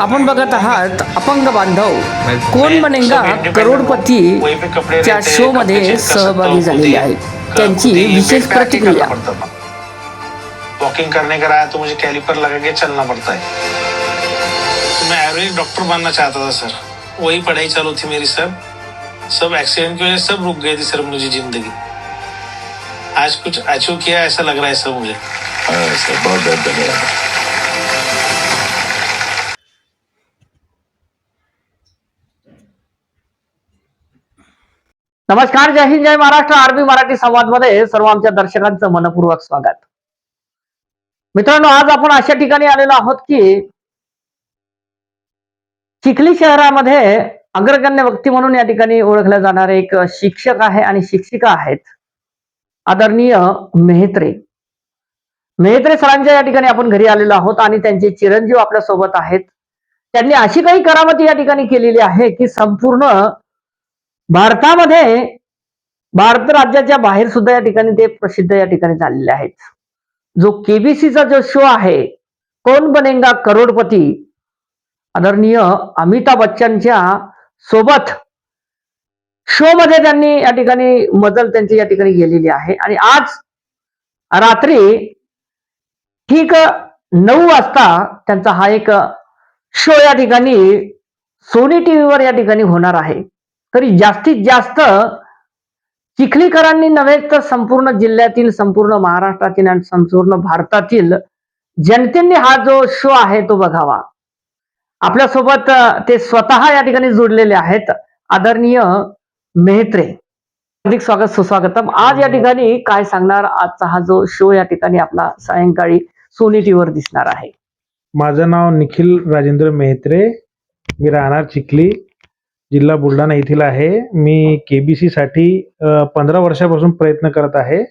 आपण बघत आहात अपंग बांधव. कोण बनेगा करोडपती च्या शो मध्ये सहभागी झालेले आहेत. त्यांची विशेष प्रतिक्रिया. वॉकिंग करने का रहा तो मुझे कैलिपर लगा के चलना पड़ता है तो मैं आयुर्वेदिक डॉक्टर बनना चाहता था सर वही पढ़ाई चालू थी मेरी सर सब एक्सीडेंट की वजह से सब रुक गई थी सर मुझे जिंदगी. आज कुछ अचीव किया ऐसा लग रहा है सर मुझे. हाँ, सर बहुत बहुत धन्यवाद नमस्कार जय हिंद जय महाराष्ट्र. आरबी मराठी संवादमध्ये सर्व आमच्या दर्शकांचं मनपूर्वक स्वागत. मित्रांनो आज आपण अशा ठिकाणी आलेलो आहोत की चिखली शहरामध्ये अग्रगण्य व्यक्ती म्हणून या ठिकाणी ओळखले जाणारे एक शिक्षक आहे आणि शिक्षिका आहेत आदरणीय मेहत्रे. मेहत्रे सरांच्या या ठिकाणी आपण घरी आलेलो आहोत आणि त्यांचे चिरंजीव आपल्यासोबत आहेत. त्यांनी अशी काही करामती या ठिकाणी केलेली आहे की संपूर्ण भारतामध्ये भारत राज्याच्या बाहेर सुद्धा या ठिकाणी ते प्रसिद्ध या ठिकाणी झालेले आहेत. जो केबीसीचा जो शो आहे कोण बनेगा करोडपती? आदरणीय अमिताभ बच्चनच्या सोबत शो मध्ये त्यांनी या ठिकाणी मजल त्यांची या ठिकाणी गेलेली आहे. आणि आज रात्री ठीक नऊ वाजता त्यांचा हा एक शो या ठिकाणी सोनी टीव्हीवर या ठिकाणी होणार आहे. तरी जास्तीत जास्त चिखलीकरांनी नव्हे तर संपूर्ण जिल्ह्यातील संपूर्ण महाराष्ट्रातील आणि संपूर्ण भारतातील जनतेने हा जो शो आहे तो बघावा. आपल्यासोबत ते स्वतः या ठिकाणी जोडलेले आहेत आदरणीय मेहत्रे. हार्दिक स्वागत सुस्वागतम. आज या ठिकाणी काय सांगणार आजचा हा जो शो या ठिकाणी आपला सायंकाळी सोनी टीव्हीवर दिसणार आहे? माझं नाव निखिल राजेंद्र मेहत्रे. मी राहणार चिखली. जिल्हा बुलढाणा येथील आहे. मी के बी सीसाठी पंधरा वर्षापासून प्रयत्न करत आहे.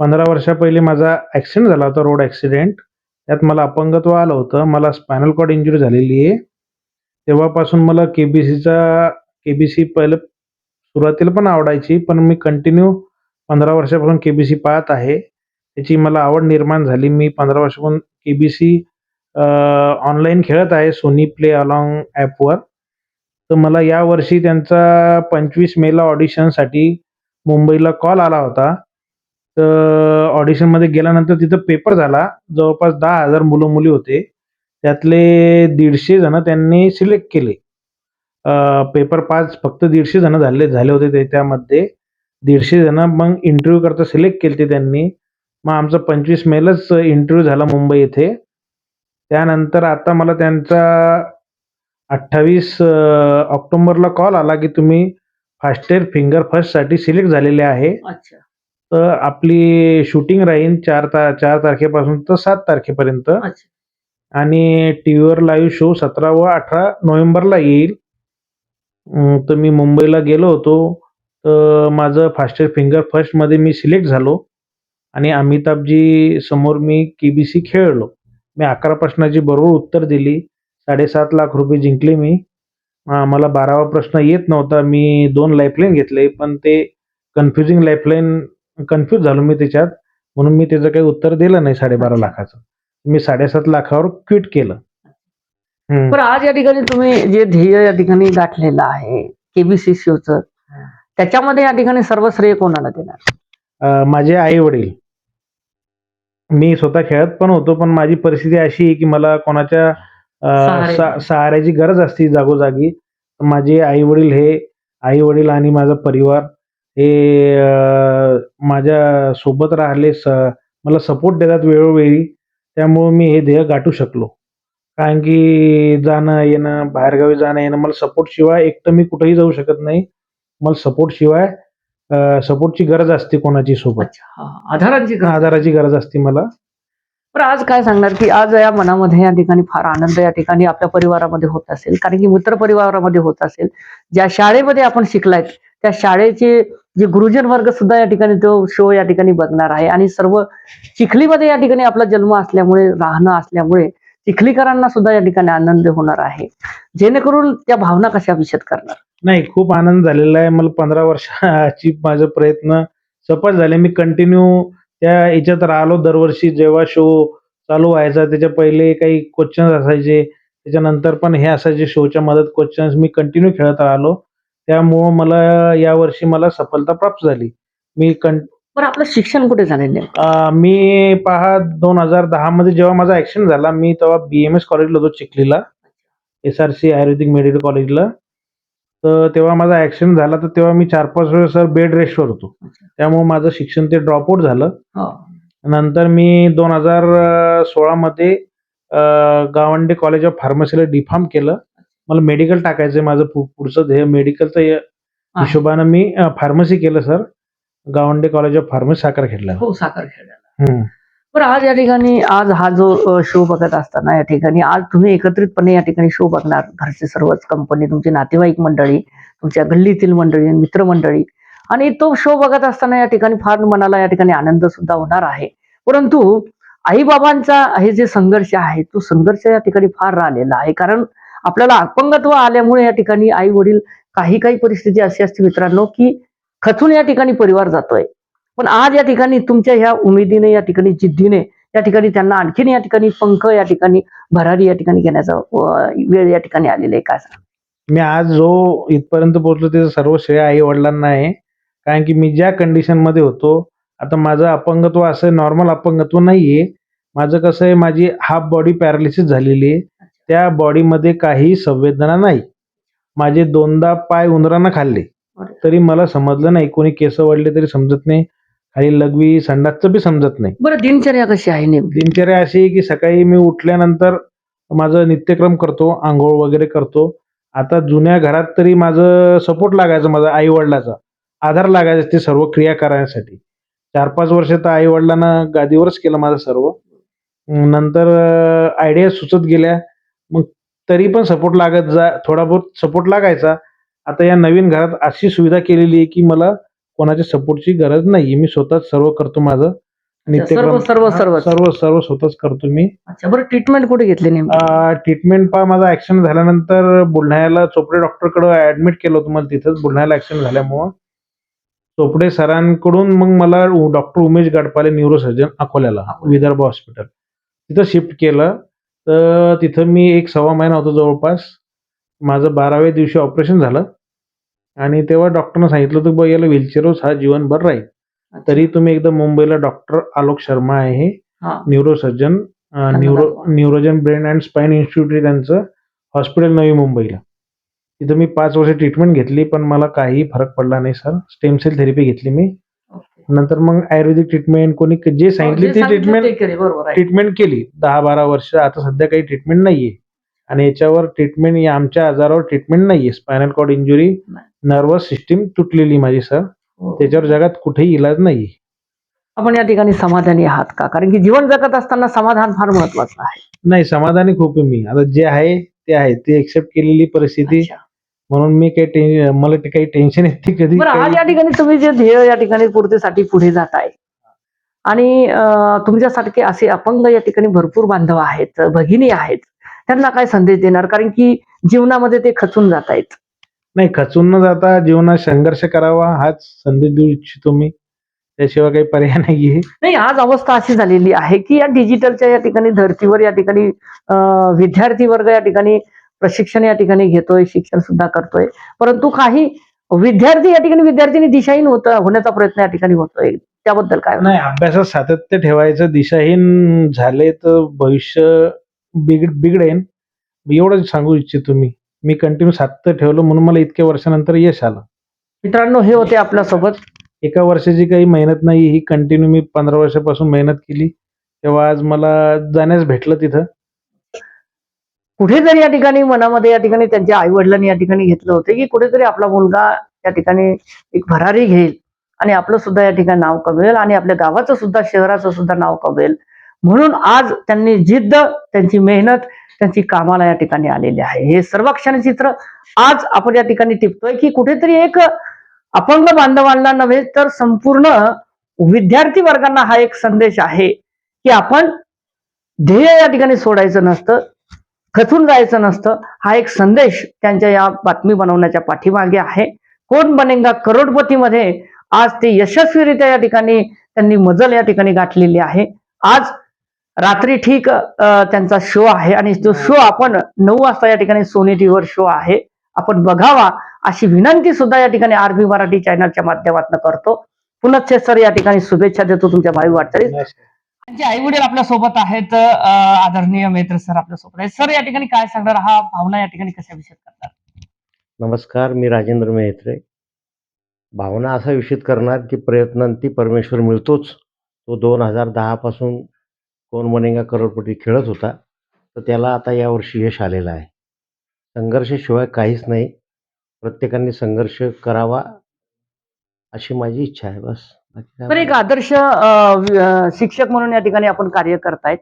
पंधरा वर्षा पहिले माझा ॲक्सिडेंट झाला होता रोड ॲक्सिडेंट त्यात मला अपंगत्व आलं होतं. मला स्पायनल कॉर्ड इंजुरी झालेली आहे. तेव्हापासून मला के बी सीचा के बी सी पहिलं सुरुवातीला पण आवडायची पण मी कंटिन्यू पंधरा वर्षापासून के बी सी पाहत आहे. त्याची मला आवड निर्माण झाली. मी पंधरा वर्षापासून के बी सी ऑनलाईन खेळत आहे. सोनी प्ले अलॉंग ॲपवर तर मला यावर्षी त्यांचा पंचवीस मेला ऑडिशनसाठी मुंबईला कॉल आला होता. तर ऑडिशनमध्ये गेल्यानंतर तिथं पेपर झाला. जवळपास दहा हजार मुलं मुली होते. त्यातले दीडशे जण त्यांनी सिलेक्ट केले. पेपर पाच फक्त दीडशे जण झाले झाले होते ते त्यामध्ये. दीडशे जण मग इंटरव्ह्यू करता सिलेक्ट केले त्यांनी. मग आमचा पंचवीस मेलाच इंटरव्ह्यू झाला मुंबई येथे. त्यानंतर आता मला त्यांचा अठ्ठावीस ऑक्टोबरला कॉल आला की तुम्ही फास्टेर फिंगर फर्स्टसाठी सिलेक्ट झालेले आहे. अच्छा. तर आपली शूटिंग राहील चार ता चार तारखेपासून तर सात तारखेपर्यंत. अच्छा. आणि टी व्हीवर लाईव्ह शो सतरा व अठरा नोव्हेंबरला येईल. तर मी मुंबईला गेलो होतो. तर माझं फास्टर फिंगर फर्स्टमध्ये मी सिलेक्ट झालो. आणि अमिताभजी समोर मी के बी सी खेळलो. मी अकरा प्रश्नाची बरोबर उत्तर दिली. साडेसात लाख रुपये जिंकले मी. मला बारावा प्रश्न येत नव्हता. मी दोन लाईफलाईन घेतले पण ते कन्फ्युजिंग लाईफलाईन कन्फ्यूज झालो मी त्याच्यात. म्हणून मी त्याचं काही उत्तर दिलं नाही साडेबारा. लाखाचं. मी साडेसात लाखावर क्विट केलं. पण आज या ठिकाणी तुम्ही जे ध्येय या ठिकाणी गाठलेलं आहे केबीसी शोच त्याच्यामध्ये या ठिकाणी सर्व श्रेय कोणाला देणार? माझे आई वडील मी स्वतः खेळत पण होतो पण माझी परिस्थिती अशी आहे की मला कोणाच्या सहाऱ्याची गरज असते जागोजागी. माझे आई वडील हे आई वडील आणि माझा परिवार हे माझ्या सोबत राहिले स मला सपोर्ट देतात वेळोवेळी. त्यामुळं मी हे ध्येय गाठू शकलो. कारण की जाणं येणं बाहेरगावी जाणं येणं मला सपोर्ट शिवाय एकटं मी कुठेही जाऊ शकत नाही. मला सपोर्ट शिवाय सपोर्टची गरज असते कोणाची सोबत. आधारांची. आधाराची गरज असते मला. पण आज काय सांगणार की आज या मनामध्ये या ठिकाणी फार आनंद या ठिकाणी आपल्या परिवारामध्ये होत असेल. कारण की मित्र परिवारामध्ये होत असेल. ज्या शाळेमध्ये आपण शिकलाय त्या शाळेचे जे गुरुजन वर्ग सुद्धा या ठिकाणी तो शो या ठिकाणी बघणार आहे. आणि सर्व चिखलीमध्ये या ठिकाणी आपला जन्म असल्यामुळे राहणं असल्यामुळे चिखलीकरांना सुद्धा या ठिकाणी आनंद होणार आहे. जेणेकरून त्या भावना कशा विषद करणार? नाही खूप आनंद झालेला आहे. मला पंधरा वर्षाची माझे प्रयत्न सफल झाले. मी कंटिन्यू त्या याच्यात राहिलो दरवर्षी जेव्हा शो चालू व्हायचा त्याच्या पहिले काही क्वेश्चन असायचे. त्याच्यानंतर पण हे असं जे शोच्या मदत क्वेश्चन्स मी कंटिन्यू खेळत राहिलो. त्यामुळं मला यावर्षी मला सफलता प्राप्त झाली. मी कं बरं आपलं शिक्षण कुठे झालेलं आहे? अं, मी पहा दोन हजार दहा मध्ये जेव्हा माझा ऍक्सिडेंट झाला मी तेव्हा बी एम एस कॉलेजला होतो चिखलीला. S R C Ayurvedic medical कॉलेजला तर तेव्हा माझा ऍक्सिडेंट झाला तर तेव्हा मी चार पाच वेळेस बेड रेस्टवर होतो. त्यामुळे माझं शिक्षण ते ड्रॉपआउट झालं. नंतर मी दोन हजार सोळामध्ये गावंडे कॉलेज ऑफ फार्मसीला डिफार्म केलं. मला मेडिकल टाकायचं माझं पुढचं ध्येय. मेडिकलचं. हिशोबानं मी फार्मसी केलं sir. Gawande college of pharmacy साखरखेडला हो साखर तर बरं आज या ठिकाणी आज हा जो शो बघत असताना या ठिकाणी आज तुम्ही एकत्रितपणे या ठिकाणी शो बघणार घरचे सर्वच कंपनी तुमची नातेवाईक मंडळी तुमच्या गल्लीतील मंडळी मित्रमंडळी आणि तो शो बघत असताना या ठिकाणी फार मनाला या ठिकाणी आनंद सुद्धा होणार आहे. परंतु आईबाबांचा हे जे संघर्ष आहे तो संघर्ष या ठिकाणी फार राहिलेला आहे. कारण आपल्याला अपंगत्व आल्यामुळे या ठिकाणी आई वडील काही काही परिस्थिती अशी असते मित्रांनो की खचून या ठिकाणी परिवार जातोय. पण आज या ठिकाणी तुमच्या ह्या उमेदीने या ठिकाणी जिद्दीने या ठिकाणी त्यांना आणखीन या ठिकाणी पंख या ठिकाणी भरारी या ठिकाणी घेण्याचा वेळ या ठिकाणी आलेला आहे. काय? मी आज जो इथपर्यंत पोहोचलो त्याचं सर्व श्रेय आई वडिलांना आहे. कारण की मी ज्या कंडिशनमध्ये होतो आता माझं अपंगत्व असं नॉर्मल अपंगत्व नाहीये. माझं कसं आहे माझी हाफ बॉडी पॅरालिसिस झालेली आहे. त्या बॉडीमध्ये काही संवेदना नाही. माझे दोनदा पाय उंदरांना खाल्ले. तरी मला समजलं नाही. कोणी केस वाढले तरी समजत नाही. काही लघवी संडासचं बी समजत नाही. बरं दिनचर्या कशी आहे नेमकी? दिनचर्या अशी आहे की सकाळी मी उठल्यानंतर माझं नित्यक्रम करतो आंघोळ वगैरे करतो. आता जुन्या घरात तरी माझं सपोर्ट लागायचं माझा आई वडिलाचा आधार लागायचा ते सर्व क्रिया करण्यासाठी. चार पाच वर्ष तर आई वडिलांना गादीवरच केलं माझं सर्व. नंतर आयडिया सुचत गेल्या. मग तरी पण सपोर्ट लागत जा थोडा बहुत सपोर्ट लागायचा. आता या नवीन घरात अशी सुविधा केलेली आहे की मला कोणाच्या सपोर्टची गरज नाही मी स्वतःच सर्व करतो माझं. सर्व- सर्व- हा, सर्व. सर्व सर्व स्वतःच करतो मी. अच्छा बरं ट्रीटमेंट कुठे घेतली नेमकी? ट्रीटमेंट पहा माझा ऍक्सिडेंट झाल्यानंतर बुलढाण्याला चोपडे डॉक्टरकडे ऍडमिट केलं होतं मला तिथंच. बुलढाण्याला ऍक्सिडेंट झाल्यामुळं. चोपडे सरांकडून मग मला डॉक्टर उमेश गाडपाले न्यूरोसर्जन अकोल्याला विदर्भ हॉस्पिटल तिथं शिफ्ट केलं. तर तिथं मी एक सव्वा महिना होतो जवळपास. माझं बाराव्या दिवशी ऑपरेशन झालं. आणि तेव्हा डॉक्टरनं सांगितलं होतं बघ याला व्हीलचेअरच हा जीवनभर राहील. तरी तुम्ही एकदा मुंबईला डॉक्टर आलोक शर्मा आहे हा. Neurosurgeon neuro Neurogen brain and spine institute आहे त्यांचं हॉस्पिटल नवी मुंबईला. तिथं मी पाच वर्ष ट्रीटमेंट घेतली पण मला काही फरक पडला नाही सर स्टेम सेल थेरपी घेतली मी. नंतर मग आयुर्वेदिक ट्रीटमेंट कोणी जे सांगितली जे ती सांगितलं ट्रीटमेंट ते आहे. ट्रीटमेंट केली. दहा बारा वर्ष आता सध्या काही ट्रीटमेंट नाहीये. आणि याच्यावर ट्रीटमेंट या आमच्या आजारावर ट्रीटमेंट नाहीये. Spinal cord injury. Nervous system तुटलेली माझी सर हो. त्याच्यावर जगात कुठेही इलाज नाही. आपण या ठिकाणी समाधानी आहात का? कारण की जीवन जगत असताना समाधान फार महत्वाचं आहे. नाही समाधानी खूप आहे मी. आता जे आहे ते आहे. ते एक्सेप्ट केलेली परिस्थिती. अच्छा. म्हणून मी काही टेन मला ते काही टेन्शन येते कधी. बरं आज काही- या ठिकाणी तुम्ही जे ध्येय या ठिकाणी पूर्तीसाठी पुढे जात आहे आणि अं, तुमच्यासारखे असे अपंग या ठिकाणी भरपूर बांधव आहेत भगिनी आहेत. त्यांना काय संदेश देणार? कारण की जीवनामध्ये ते खचून जात आहेत नाही खचून न जाता जीवनात संघर्ष करावा हाच संदेश देऊ इच्छितो मी. त्याशिवाय काही पर्याय नाहीये. नाही आज अवस्था अशी झालेली आहे की या डिजिटलच्या या ठिकाणी धर्तीवर या ठिकाणी विद्यार्थी वर्ग या ठिकाणी प्रशिक्षण या ठिकाणी घेतोय शिक्षण सुद्धा करतोय. परंतु काही विद्यार्थी या ठिकाणी विद्यार्थ्यांनी दिशाहीन होत होण्याचा प्रयत्न या ठिकाणी होतोय. त्याबद्दल काय? नाही अभ्यासात सातत्य ठेवायचं दिशाहीन झाले तर भविष्य बिघड बिघडेन. एवढंच सांगू इच्छितो मी. मी कंटिन्यू सातत्य ठेवलं म्हणून मला इतक्या वर्षानंतर यश आलं. मित्रांनो हे होते आपल्यासोबत. एका वर्षाची काही मेहनत नाही ही कंटिन्यू मी पंधरा वर्षापासून मेहनत केली. तेव्हा आज मला जाण्यास भेटलं तिथं. कुठेतरी या ठिकाणी मनामध्ये या ठिकाणी त्यांच्या आई वडिलांनी या ठिकाणी घेतलं होतं की कुठेतरी आपला मुलगा या ठिकाणी एक भरारी घेईल आणि आपलं सुद्धा या ठिकाणी नाव कमवेल आणि आपल्या गावाचं सुद्धा शहराचं सुद्धा नाव कमवेल. म्हणून आज त्यांनी जिद्द त्यांची मेहनत त्यांची कामाला या ठिकाणी आलेली आहे. हे सर्व क्षणचित्र आज आपण या ठिकाणी टिपतोय की कुठेतरी एक अपंग बांधवांना नव्हे तर संपूर्ण विद्यार्थी वर्गांना हा एक संदेश आहे की आपण ध्येय या ठिकाणी सोडायचं नसतं खचून जायचं नसतं. हा एक संदेश त्यांच्या या बातमी बनवण्याच्या पाठीमागे आहे. कोण बनेगा करोडपतीमध्ये? आज ते यशस्वीरित्या या ठिकाणी त्यांनी मजल या ठिकाणी गाठलेली आहे. आज रात्री ठीक त्यांचा शो आहे आणि तो शो आपण नऊ वाजता या ठिकाणी सोनी टीव्हीवर शो आहे आपण बघावा अशी विनंती सुद्धा या ठिकाणी आरबी मराठी चॅनलच्या माध्यमातून करतो. पुनश्च सर या ठिकाणी शुभेच्छा देतो तुमच्या भावी वाटचालीस. त्यांचे आई वडील आपल्यासोबत आहेत आदरणीय मित्र सर आपल्यासोबत आहेत. सर या ठिकाणी काय सांगणार? हा भावना या ठिकाणी कशा विषय करतात नमस्कार मी राजेंद्र मेहत्रे. भावना असा विषित करणार की प्रयत्नांती परमेश्वर मिळतोच. तो दोन हजार दहापासून कोण बनेगा करोडपती खेळत होता तर त्याला आता यावर्षी यश आलेलं आहे. संघर्षाशिवाय काहीच नाही. प्रत्येकाने संघर्ष करावा अशी माझी इच्छा आहे. बस. बाकी काय तर एक आदर्श अ, शिक्षक म्हणून या ठिकाणी आपण कार्य करतायत.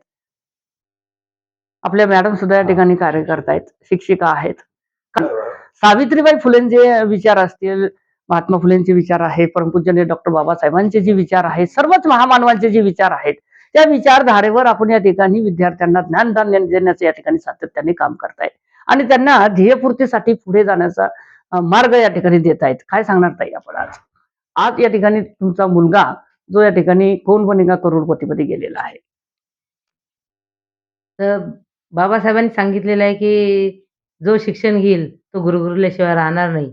आपल्या मॅडम सुद्धा या ठिकाणी कार्य करतायत. शिक्षिका आहेत. सावित्रीबाई फुलेंचे विचार असतील महात्मा फुलेंचे विचार आहेत परमपूज्य डॉक्टर बाबासाहेबांचे जे विचार आहेत सर्वच महामानवांचे जे विचार आहेत त्या विचारधारेवर आपण या ठिकाणी विद्यार्थ्यांना ज्ञानदान देण्याचं या ठिकाणी सातत्याने काम करताय आणि त्यांना ध्येयपूर्तीसाठी पुढे जाण्याचा मार्ग या ठिकाणी देत आहेत काय सांगणार ताई आपण आज? आज या ठिकाणी तुमचा मुलगा जो या ठिकाणी कोण बनेगा करोडपतीमध्ये गेलेला आहे. तर बाबासाहेबांनी सांगितलेलं आहे की जो शिक्षण घेईल तो गुरुगुरुल्याशिवाय राहणार नाही.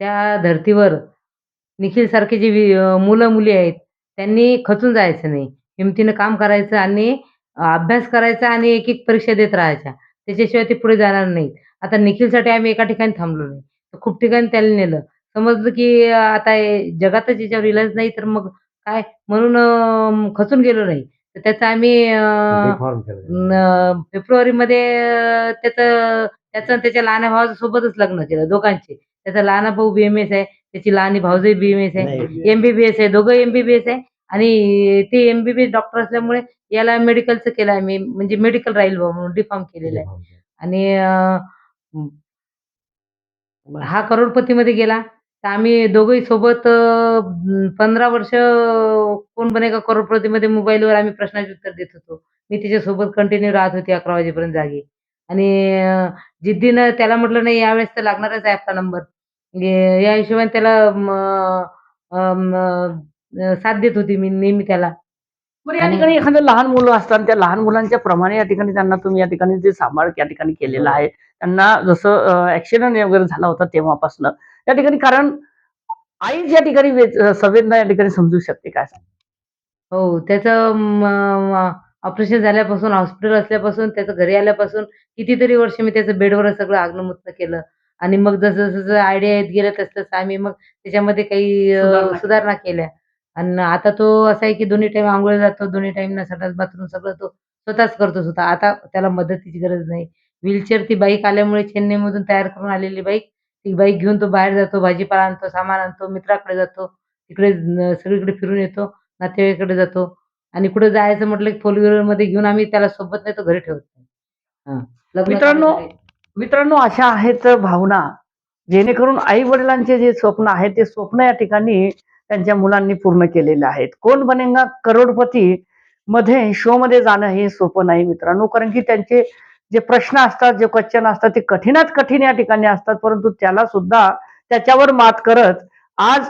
त्या धर्तीवर निखिलसारखे जे मुलं मुली आहेत त्यांनी खचून जायचं नाही. हिमतीनं काम करायचं आणि अभ्यास करायचा आणि एक एक परीक्षा देत राहायच्या. त्याच्याशिवाय ते पुढे जाणार नाहीत. आता निखिलसाठी आम्ही एका ठिकाणी थांबलो नाही. तर खूप ठिकाणी त्याला नेलं. समजलं की आता जगातच याच्यावर इलाज नाही तर मग काय? म्हणून खचून गेलो नाही. तर त्याचं आम्ही फेब्रुवारीमध्ये त्याचं त्याचं त्याच्या लहान भावाचं सोबतच लग्न केलं दोघांचे. त्याचा लहान भाऊ बीएमएस आहे त्याची लहानी भाऊजही बीएमएस आहे एमबीबीएस आहे दोघं एमबीबीएस आहे. आणि ते एमबीबीएस डॉक्टर असल्यामुळे याला मेडिकलचं केलं आहे मी म्हणजे मेडिकल राहील बुवा म्हणून डिफॉर्म केलेलं आहे. आणि अं, हा करोडपतीमध्ये गेला तर आम्ही दोघंही सोबत अं, पंधरा वर्ष कोण बनेगा करोडपतीमध्ये मोबाईलवर आम्ही प्रश्नाचे उत्तर देत होतो. मी तिच्यासोबत कंटिन्यू राहत होती अकरा वाजेपर्यंत जागी. आणि अं, जिद्दीनं त्याला म्हटलं नाही यावेळेस तर लागणारच आहे आपला नंबर या हिशोबाने त्याला म, अं, अं, साथ देत होती मी नेहमी त्याला. बरं या ठिकाणी एखादं लहान मुलं असतात त्या लहान मुलांच्या प्रमाणे या ठिकाणी त्यांना तुम्ही या ठिकाणी जे सांभाळ या ठिकाणी केलेला आहे त्यांना जसं ऍक्सिडेंट वगैरे झाला होता तेव्हापासून या ठिकाणी कारण आई या ठिकाणी संवेदना या ठिकाणी समजू शकते काय हो त्याचं ऑपरेशन झाल्यापासून हॉस्पिटल असल्यापासून त्याचं घरी आल्यापासून कितीतरी वर्ष मी त्याचं बेडवर सगळं आग्नमुक्त केलं. आणि मग जसं जसं आयडिया येत गेलं तसं तसं आम्ही मग त्याच्यामध्ये काही सुधारणा केल्या. आणि आता तो असा आहे की दोन्ही टाइम आंघोळीला जातो दोन्ही टाइम संडास बाथरूम सगळं तो स्वतःच करतो स्वतः. आता त्याला मदतीची गरज नाही. व्हीलचेअर ती बाईक आल्यामुळे चेन्नईमधून तयार करून आलेली बाईक ती बाईक घेऊन तो बाहेर जातो भाजीपाला आणतो सामान आणतो मित्राकडे जातो तिकडे सगळीकडे फिरून येतो नातेवाईकडे जातो. आणि कुठे जायचं म्हटलं की फोर व्हीलरमध्ये घेऊन आम्ही त्याला सोबत नाही तो घरी ठेवत नाही. मित्रांनो, मित्रांनो अशा आहेत भावना. जेणेकरून आई वडिलांचे जे स्वप्न आहे ते स्वप्न या ठिकाणी त्यांच्या मुलांनी पूर्ण केलेले आहेत. कोण बनेगा? करोडपती मध्ये शो मध्ये जाणं हे सोपं नाही मित्रांनो. कारण की त्यांचे जे प्रश्न असतात जे क्वेश्चन असतात ते कठीणात कठीण या ठिकाणी असतात. परंतु त्याला सुद्धा त्याच्यावर मात करत आज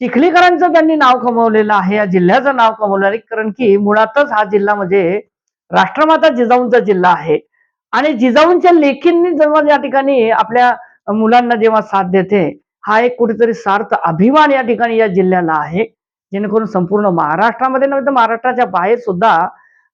चिखलीकरांचं त्यांनी नाव कमवलेलं आहे या जिल्ह्याचं नाव कमवलं आहे. कारण की मुळातच हा जिल्हा म्हणजे राष्ट्रमाता जिजाऊंचा जिल्हा आहे. आणि जिजाऊंच्या लेखींनी जेव्हा या ठिकाणी आपल्या मुलांना जेव्हा साथ देते हा एक कुठेतरी सार्थ अभिमान या ठिकाणी या जिल्ह्याला आहे. जेणेकरून संपूर्ण महाराष्ट्रामध्ये नव्हे तर महाराष्ट्राच्या बाहेर सुद्धा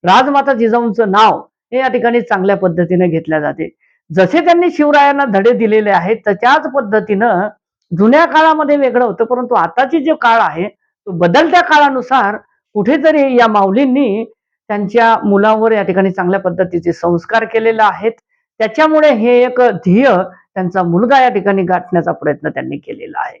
राजमाता जिजाऊंचं नाव हे या ठिकाणी चांगल्या पद्धतीने घेतल्या जाते. जसे त्यांनी शिवरायांना धडे दिलेले आहेत त्याच पद्धतीनं जुन्या काळामध्ये वेगळं होतं परंतु आताची जो काळ आहे तो बदलत्या काळानुसार कुठेतरी या माऊलींनी त्यांच्या मुलांवर या ठिकाणी चांगल्या पद्धतीचे संस्कार केलेले आहेत. त्याच्यामुळे हे एक ध्येय त्यांचा मुलगा या ठिकाणी गाठण्याचा प्रयत्न त्यांनी केलेला आहे.